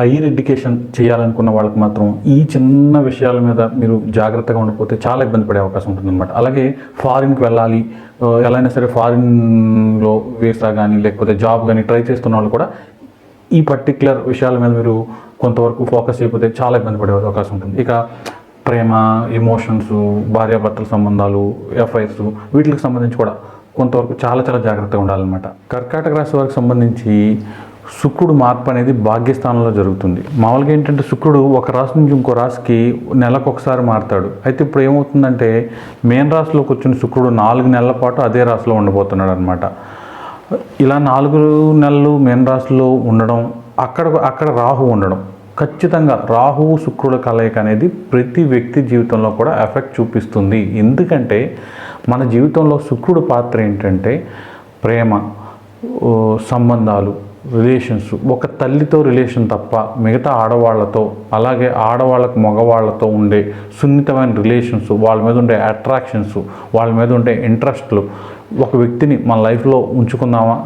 Higher education చేయాలనుకున్న వాళ్ళకి మాత్రం ఈ చిన్న విషయాల మీద మీరు జాగ్రత్తగా ఉండిపోతే చాలా ఇబ్బంది పడే అవకాశం ఉంటుందన్నమాట. అలాగే ఫారిన్కి వెళ్ళాలి ఎలా అయినా సరే ఫారిన్లో వీసా కానీ లేకపోతే జాబ్ కానీ ట్రై చేస్తున్న వాళ్ళు కూడా ఈ పర్టిక్యులర్ విషయాల మీద మీరు కొంతవరకు ఫోకస్ చేయకపోతే చాలా ఇబ్బంది పడే అవకాశం ఉంటుంది. ఇక ప్రేమ ఎమోషన్స్ భార్యాభర్తల సంబంధాలు ఎఫ్ఐఆర్స్ వీటికి సంబంధించి కూడా కొంతవరకు చాలా చాలా జాగ్రత్తగా ఉండాలన్నమాట. కర్కాటక రాశి వారికి సంబంధించి శుక్రుడు మార్పు అనేది భాగ్యస్థానంలో జరుగుతుంది. మామూలుగా ఏంటంటే శుక్రుడు ఒక రాశి నుంచి ఇంకో రాశికి నెలకు ఒకసారి మారుతాడు. అయితే ఇప్పుడు ఏమవుతుందంటే మేన్ రాశిలోకి వచ్చిన శుక్రుడు నాలుగు నెలల పాటు అదే రాశిలో ఉండబోతున్నాడు అనమాట ఇలా నాలుగు నెలలు మేన్ రాశిలో ఉండడం అక్కడ అక్కడ రాహు ఉండడం ఖచ్చితంగా రాహువు శుక్రుల కలయిక అనేది ప్రతి వ్యక్తి జీవితంలో కూడా ఎఫెక్ట్ చూపిస్తుంది. ఎందుకంటే మన జీవితంలో శుక్రుడు పాత్ర ఏంటంటే ప్రేమ సంబంధాలు రిలేషన్స్ ఒక తల్లితో రిలేషన్ తప్ప మిగతా ఆడవాళ్ళతో అలాగే ఆడవాళ్ళకు మగవాళ్ళతో ఉండే సున్నితమైన రిలేషన్స్ వాళ్ళ మీద ఉండే అట్రాక్షన్స్ వాళ్ళ మీద ఉండే ఇంట్రెస్ట్లు ఒక వ్యక్తిని మన లైఫ్లో ఉంచుకుందామా?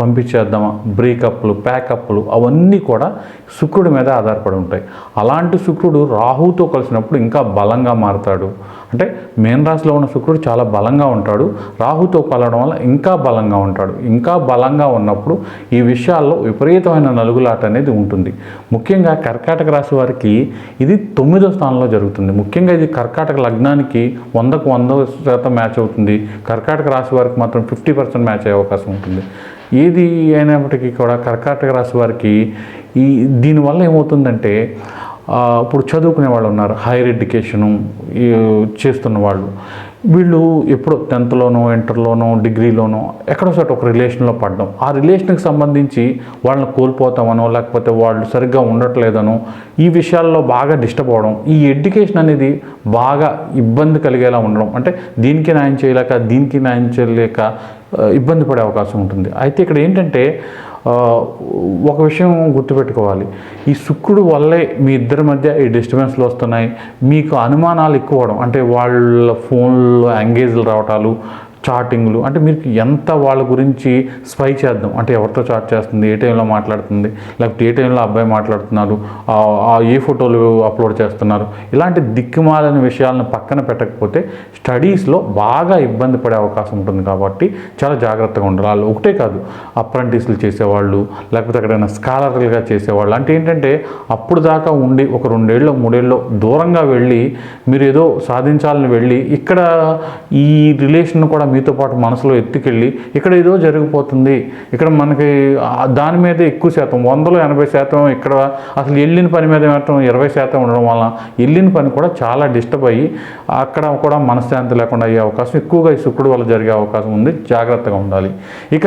పంపించేద్దామా? బ్రేకప్లు ప్యాకప్లు అవన్నీ కూడా శుక్రుడి మీద ఆధారపడి ఉంటాయి. అలాంటి శుక్రుడు రాహుతో కలిసినప్పుడు ఇంకా బలంగా మారుతాడు. అంటే మేన్ రాశిలో ఉన్న శుక్రుడు చాలా బలంగా ఉంటాడు. రాహుతో కలవడం వల్ల ఇంకా బలంగా ఉంటాడు. ఇంకా బలంగా ఉన్నప్పుడు ఈ విషయాల్లో విపరీతమైన నలుగులాట అనేది ఉంటుంది. ముఖ్యంగా కర్కాటక రాశి వారికి ఇది తొమ్మిదో స్థానంలో జరుగుతుంది. ముఖ్యంగా ఇది కర్కాటక లగ్నానికి వందకు వంద శాతం మ్యాచ్ అవుతుంది. కర్కాటక రాశి వారికి మాత్రం ఫిఫ్టీ పర్సెంట్ మ్యాచ్ అయ్యే అవకాశం ఉంటుంది. ఏది అయినప్పటికీ కూడా కర్కాటక రాశి వారికి ఈ దీనివల్ల ఏమవుతుందంటే ఇప్పుడు చదువుకునే వాళ్ళు ఉన్నారు హైయర్ ఎడ్యుకేషను చేస్తున్న వాళ్ళు. వీళ్ళు ఎప్పుడో టెన్త్లోనో ఇంటర్లోనో డిగ్రీలోనో ఎక్కడో చోట ఒక రిలేషన్లో పడడం. ఆ రిలేషన్కి సంబంధించి వాళ్ళని కోల్పోతామనో లేకపోతే వాళ్ళు సరిగ్గా ఉండట్లేదనో ఈ విషయాల్లో బాగా డిస్టర్బ్ అవ్వడం ఈ ఎడ్యుకేషన్ అనేది బాగా ఇబ్బంది కలిగేలా ఉండడం. అంటే దీనికి న్యాయం చేయలేక దీనికి న్యాయం చేయలేక ఇబ్బంది పడే అవకాశం ఉంటుంది. అయితే ఇక్కడ ఏంటంటే ఒక విషయం గుర్తుపెట్టుకోవాలి. ఈ శుక్రుడు వల్లే మీ ఇద్దరి మధ్య ఈ డిస్టర్బెన్స్లు వస్తున్నాయి. మీకు అనుమానాలు ఎక్కువ అవడం అంటే వాళ్ళ ఫోన్లో ఎంగేజ్లు రావటాలు చాటింగ్లు. అంటే మీకు ఎంత వాళ్ళ గురించి స్పై చేద్దాం? అంటే ఎవరితో చాట్ చేస్తుంది? ఏ టైంలో మాట్లాడుతుంది? లేకపోతే ఏ టైంలో అబ్బాయి మాట్లాడుతున్నారు? ఆ- ఏ ఫోటోలు అప్లోడ్ చేస్తున్నారు? ఇలాంటి దిక్కుమాలని విషయాలను పక్కన పెట్టకపోతే స్టడీస్లో బాగా ఇబ్బంది పడే అవకాశం ఉంటుంది కాబట్టి చాలా జాగ్రత్తగా ఉండాలి. వాళ్ళు ఒకటే కాదు అప్రెంటిస్లు చేసేవాళ్ళు లేకపోతే ఎక్కడైనా స్కాలర్లుగా చేసేవాళ్ళు. అంటే ఏంటంటే అప్పుడు దాకా ఉండి ఒక రెండేళ్ళు మూడేళ్ళు దూరంగా వెళ్ళి మీరు ఏదో సాధించాలని వెళ్ళి ఇక్కడ ఈ రిలేషన్ కూడా మీతో పాటు మనసులో ఎత్తుకెళ్ళి ఇక్కడ ఏదో జరిగిపోతుంది. ఇక్కడ మనకి దాని మీదే ఎక్కువ శాతం వందలో ఎనభై శాతం ఇక్కడ అసలు వెళ్ళిన పని మీద మాత్రం ఇరవై శాతం ఉండడం వల్ల వెళ్ళిన పని కూడా చాలా డిస్టర్బ్ అయ్యి అక్కడ కూడా మనశ్శాంతి లేకుండా అయ్యే అవకాశం ఎక్కువగా ఈ శుక్రుడు వల్ల జరిగే అవకాశం ఉంది. జాగ్రత్తగా ఉండాలి. ఇక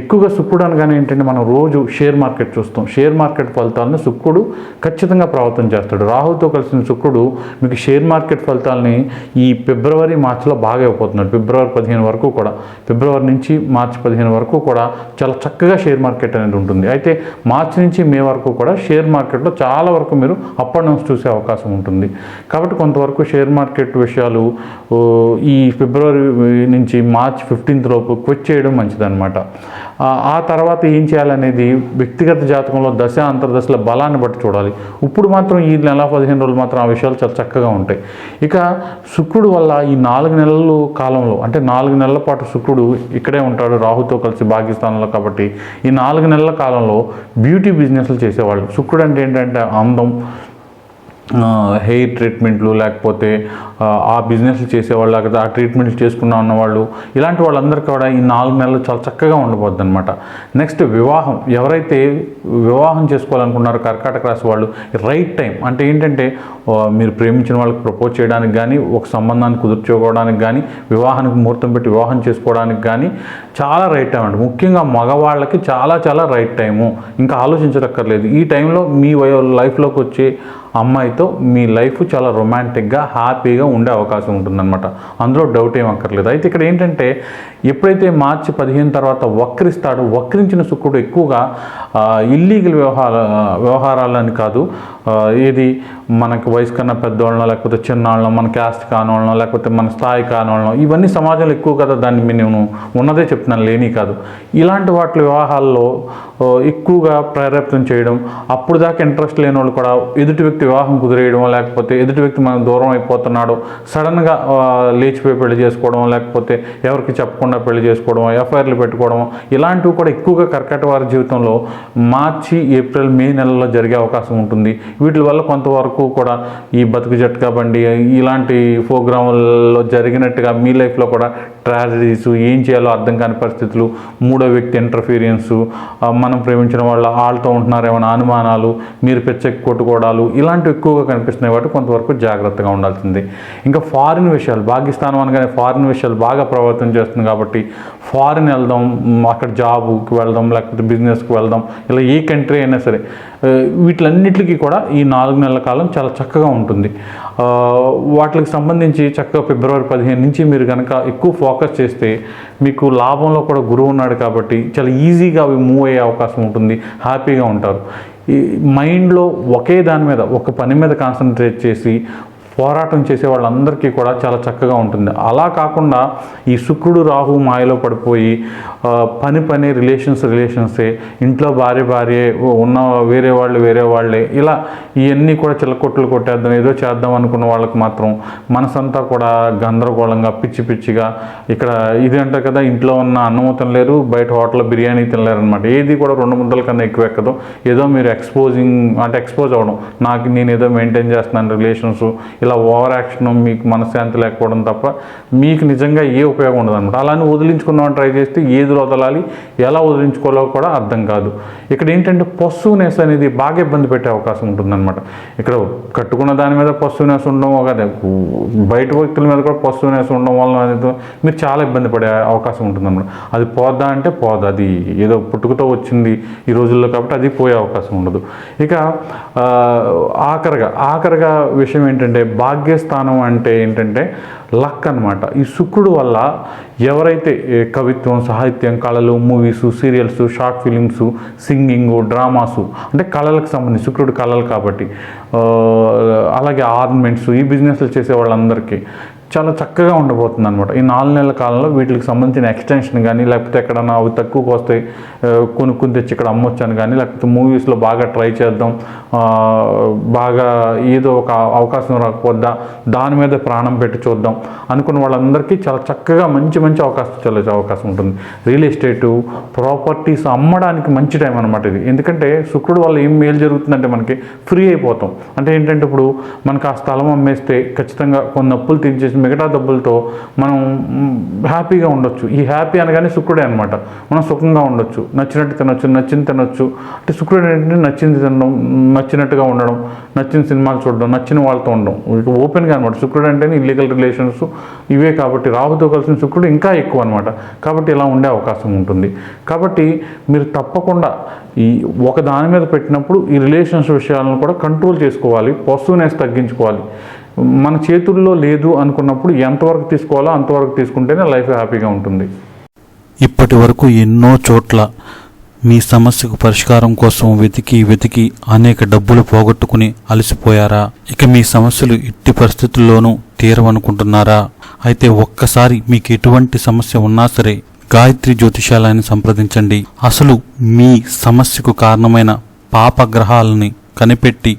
ఎక్కువగా శుక్రుడు అనగానే ఏంటంటే మనం రోజు షేర్ మార్కెట్ చూస్తాం. షేర్ మార్కెట్ ఫలితాలను శుక్రుడు ఖచ్చితంగా ప్రభావితం చేస్తాడు. రాహుతో కలిసిన శుక్రుడు మీకు షేర్ మార్కెట్ ఫలితాలని ఈ ఫిబ్రవరి మార్చిలో బాగా అయిపోతున్నాడు ఫిబ్రవరి పదిహేను వరకు కూడా ఫిబ్రవరి నుంచి మార్చి పదిహేను వరకు కూడా చాలా చక్కగా షేర్ మార్కెట్ అనేది ఉంటుంది. అయితే మార్చి నుంచి మే వరకు కూడా షేర్ మార్కెట్లో చాలా వరకు మీరు అప్ అండ్ డౌన్స్ చూసే అవకాశం ఉంటుంది. కాబట్టి కొంతవరకు షేర్ మార్కెట్ విషయాలు ఈ ఫిబ్రవరి నుంచి మార్చ్ ఫిఫ్టీన్త్ లోపు క్విట్ చేయడం మంచిదన్నమాట. ఆ తర్వాత ఏం చేయాలనేది వ్యక్తిగత జాతకంలో దశ అంతర్దశల బలాన్ని బట్టి చూడాలి. ఇప్పుడు మాత్రం ఈ నెల పదిహేను రోజులు మాత్రం ఆ విషయాలు చాలా చక్కగా ఉంటాయి. ఇక శుక్రుడు వల్ల ఈ నాలుగు నెలలు కాలంలో అంటే నాలుగు నెలల పాటు శుక్రుడు ఇక్కడే ఉంటాడు రాహుతో కలిసి భాగ్యస్థానంలో కాబట్టి ఈ నాలుగు నెలల కాలంలో బ్యూటీ బిజినెస్లు చేసేవాళ్ళు. శుక్రుడు అంటే ఏంటంటే అందం హెయిర్ ట్రీట్మెంట్లు లేకపోతే ఆ, బిజినెస్లు చేసేవాళ్ళు లేకపోతే ఆ ట్రీట్మెంట్లు చేసుకున్న ఉన్నవాళ్ళు ఇలాంటి వాళ్ళందరికీ కూడా ఈ నాలుగు నెలలు చాలా చక్కగా ఉండబోద్ది అనమాట నెక్స్ట్ వివాహం. ఎవరైతే వివాహం చేసుకోవాలనుకున్నారో కర్కాటక రాశి వాళ్ళు రైట్ టైం. అంటే ఏంటంటే మీరు ప్రేమించిన వాళ్ళకి ప్రపోజ్ చేయడానికి కానీ ఒక సంబంధాన్ని కుదుర్చుకోవడానికి కానీ వివాహానికి ముహూర్తం పెట్టి వివాహం చేసుకోవడానికి కానీ చాలా రైట్ టైం అండి. ముఖ్యంగా మగవాళ్ళకి చాలా చాలా రైట్ టైము. ఇంకా ఆలోచించక్కర్లేదు ఈ టైంలో మీ వయో లైఫ్లోకి వచ్చే అమ్మాయితో మీ లైఫ్ చాలా రొమాంటిక్గా హ్యాపీగా ఉండే అవకాశం ఉంటుందన్నమాట. అందులో డౌట్ ఏం అక్కర్లేదు. అయితే ఇక్కడ ఏంటంటే ఎప్పుడైతే మార్చి పదిహేను తర్వాత వక్రిస్తాడో వక్రించిన శుక్రుడు ఎక్కువగా ఇల్లీగల్ వ్యవహార వ్యవహారాలని కాదు ఏది మనకు వయసు కన్నా పెద్దవాళ్ళనో లేకపోతే చిన్నవాళ్ళనో మన క్యాస్ట్ కానివాళ్ళనో లేకపోతే మన స్థాయి కానివాళ్ళనో ఇవన్నీ సమాజంలో ఎక్కువ కదా దాన్ని నేను ఉన్నదే చెప్తున్నాను లేని కాదు. ఇలాంటి వాటి వివాహాల్లో ఎక్కువగా ప్రేరేపితం చేయడం అప్పుడు దాకా ఇంట్రెస్ట్ లేని వాళ్ళు కూడా ఎదుటి వ్యక్తి వివాహం కుదిరేయడం లేకపోతే ఎదుటి వ్యక్తి మనం దూరం అయిపోతున్నాడు సడన్గా లేచిపోయి పెళ్ళి చేసుకోవడం లేకపోతే ఎవరికి చెప్పకుండా పెళ్ళి చేసుకోవడం ఎఫ్ఐఆర్లు పెట్టుకోవడం ఇలాంటివి కూడా ఎక్కువగా కర్కట వారి జీవితంలో మార్చి ఏప్రిల్ మే నెలలో జరిగే అవకాశం ఉంటుంది. వీటి వల్ల కొంతవరకు కూడా ఈ బతుకు జట్కా బండి ఇలాంటి ప్రోగ్రాములలో జరిగినట్టుగా మీ లైఫ్లో కూడా ట్రాజడీస్ ఏం చేయాలో అర్థం కాని పరిస్థితులు మూడో వ్యక్తి ఇంటర్ఫీరియన్స్ మనం ప్రేమించిన వాళ్ళ వాళ్ళతో ఉంటున్నారేమైనా అనుమానాలు మీరు పెచ్చెక్కి కొట్టుకోవడాలు ఇలాంటివి ఎక్కువగా కనిపిస్తున్నాయి కాబట్టి కొంతవరకు జాగ్రత్తగా ఉండాల్సింది. ఇంకా ఫారిన్ విషయాలు పాకిస్తాన్ అనగానే ఫారిన్ విషయాలు బాగా ప్రభావితం చేస్తుంది కాబట్టి ఫారిన్ వెళ్దాం అక్కడ జాబ్కి వెళ్దాం లేకపోతే బిజినెస్కి వెళ్దాం ఇలా ఏ కంట్రీ అయినా సరే. ఆ, వీటిలన్నిటికీ కూడా ఈ నాలుగు నెలల కాలం చాలా చక్కగా ఉంటుంది. వాటికి సంబంధించి చక్కగా ఫిబ్రవరి పదిహేను నుంచి మీరు కనుక ఎక్కువ ఫోకస్ చేస్తే మీకు లాభంలో కూడా గురువు ఉన్నాడు కాబట్టి చాలా ఈజీగా అవి మూవ్ అయ్యే అవకాశం ఉంటుంది. హ్యాపీగా ఉంటారు. ఈ మైండ్లో ఒకే దాని మీద ఒక పని మీద కాన్సన్ట్రేట్ చేసి పోరాటం చేసే వాళ్ళందరికీ కూడా చాలా చక్కగా ఉంటుంది. అలా కాకుండా ఈ శుక్రుడు రాహు మాయలో పడిపోయి పని పని రిలేషన్స్ రిలేషన్సే ఇంట్లో భార్య భార్యే ఉన్న వేరే వాళ్ళు వేరే వాళ్ళే ఇలా ఇవన్నీ కూడా చిలకొట్లు కొట్టేద్దాం ఏదో చేద్దాం అనుకున్న వాళ్ళకి మాత్రం మనసంతా కూడా గందరగోళంగా పిచ్చి పిచ్చిగా ఇక్కడ ఇది అంటారు కదా ఇంట్లో ఉన్న అన్నము తినలేరు బయట హోటల్ బిర్యానీ తినలేరు అనమాట ఏది కూడా రెండు ముద్దల కన్నా ఎక్కువ ఎక్కదు. ఏదో మీరు ఎక్స్పోజింగ్ అంటే ఎక్స్పోజ్ అవ్వడం. నాకు నేను ఏదో మెయింటైన్ చేస్తున్నాను రిలేషన్స్ ఇలా ఓవర్ యాక్షన్ మీకు మనశ్శాంతి లేకపోవడం తప్ప మీకు నిజంగా ఏ ఉపయోగం ఉండదు అనమాట అలానే వదిలించుకుందామని ట్రై చేస్తే ఏది వదలాలి ఎలా వదిలించుకోవాలో కూడా అర్థం కాదు. ఇక్కడ ఏంటంటే పశువునేస్ అనేది బాగా ఇబ్బంది పెట్టే అవకాశం ఉంటుందన్నమాట. ఇక్కడ కట్టుకున్న దాని మీద పశువునేస్ ఉండడం కదా బయట వ్యక్తుల మీద కూడా పశువునేస్ ఉండడం వల్ల అనేది మీరు చాలా ఇబ్బంది పడే అవకాశం ఉంటుందన్నమాట. అది పోద్దా అంటే పోదా అది ఏదో పుట్టుకతో వచ్చింది ఈ రోజుల్లో కాబట్టి అది పోయే అవకాశం ఉండదు. ఇక ఆఖరిగా ఆఖరిగా విషయం ఏంటంటే భాగ్యస్థానం అంటే ఏంటంటే లక్ అన్నమాట. ఈ శుక్రుడు వల్ల ఎవరైతే కవిత్వం సాహిత్యం కళలు movies serials short films singing dramas అంటే కళలకు సంబంధించి శుక్రుడు కళలు కాబట్టి అలాగే ఆర్నమెంట్స్ ఈ బిజినెస్లు చేసే వాళ్ళందరికీ చాలా చక్కగా ఉండబోతుంది అనమాట ఈ నాలుగు నెలల కాలంలో వీటికి సంబంధించిన ఎక్స్టెన్షన్ కానీ లేకపోతే ఎక్కడన్నా అవి తక్కువకి వస్తాయి కొనుక్కుని తెచ్చి ఇక్కడ అమ్మొచ్చాను కానీ లేకపోతే మూవీస్లో బాగా ట్రై చేద్దాం బాగా ఏదో ఒక అవకాశం రాకపోద్దా దాని మీద ప్రాణం పెట్టి చూద్దాం అనుకున్న వాళ్ళందరికీ చాలా చక్కగా మంచి మంచి అవకాశం చల్లే అవకాశం ఉంటుంది. రియల్ ఎస్టేటు ప్రాపర్టీస్ అమ్మడానికి మంచి టైం అనమాట ఇది. ఎందుకంటే శుక్రుడు వల్ల ఏం మేలు జరుగుతుందంటే మనకి ఫ్రీ అయిపోతాం. అంటే ఏంటంటే ఇప్పుడు మనకు ఆ స్థలం అమ్మేస్తే ఖచ్చితంగా కొన్ని అప్పులు తీర్చేసి మిగతా డబ్బులతో మనం హ్యాపీగా ఉండొచ్చు. ఈ హ్యాపీ అనగానే శుక్రుడే అనమాట మనం సుఖంగా ఉండొచ్చు. నచ్చినట్టు తినొచ్చు నచ్చింది తినొచ్చు. అంటే శుక్రుడు ఏంటంటే నచ్చింది తినడం నచ్చినట్టుగా ఉండడం నచ్చిన సినిమాలు చూడడం నచ్చిన వాళ్ళతో ఉండడం. ఓపెన్గా అనమాట శుక్రుడు అంటే ఇల్లీగల్ రిలేషన్స్ ఇవే కాబట్టి రాహుతో కలిసిన శుక్రుడు ఇంకా ఎక్కువ అనమాట కాబట్టి ఇలా ఉండే అవకాశం ఉంటుంది. కాబట్టి మీరు తప్పకుండా ఈ ఒక దాని మీద పెట్టినప్పుడు ఈ రిలేషన్స్ విషయాలను కూడా కంట్రోల్ చేసుకోవాలి. పశువునేసి తగ్గించుకోవాలి. మన చేతుల్లో లేదు అనుకున్నప్పుడు ఎంతవరకు తీసుకోవాలో అంతవరకు తీసుకుంటేనే లైఫ్ హ్యాపీగా ఉంటుంది. ఇప్పటి వరకు ఎన్నో చోట్ల మీ సమస్యకు పరిష్కారం కోసం వెతికి వెతికి అనేక డబ్బులు పోగొట్టుకుని అలసిపోయారా? ఇక మీ సమస్యలు ఎట్టి పరిస్థితుల్లోనూ తీరవనుకుంటున్నారా? అయితే ఒక్కసారి మీకు ఎటువంటి సమస్య ఉన్నా సరే గాయత్రి జ్యోతిషాలయాన్ని సంప్రదించండి. అసలు మీ సమస్యకు కారణమైన పాపగ్రహాలని కనిపెట్టి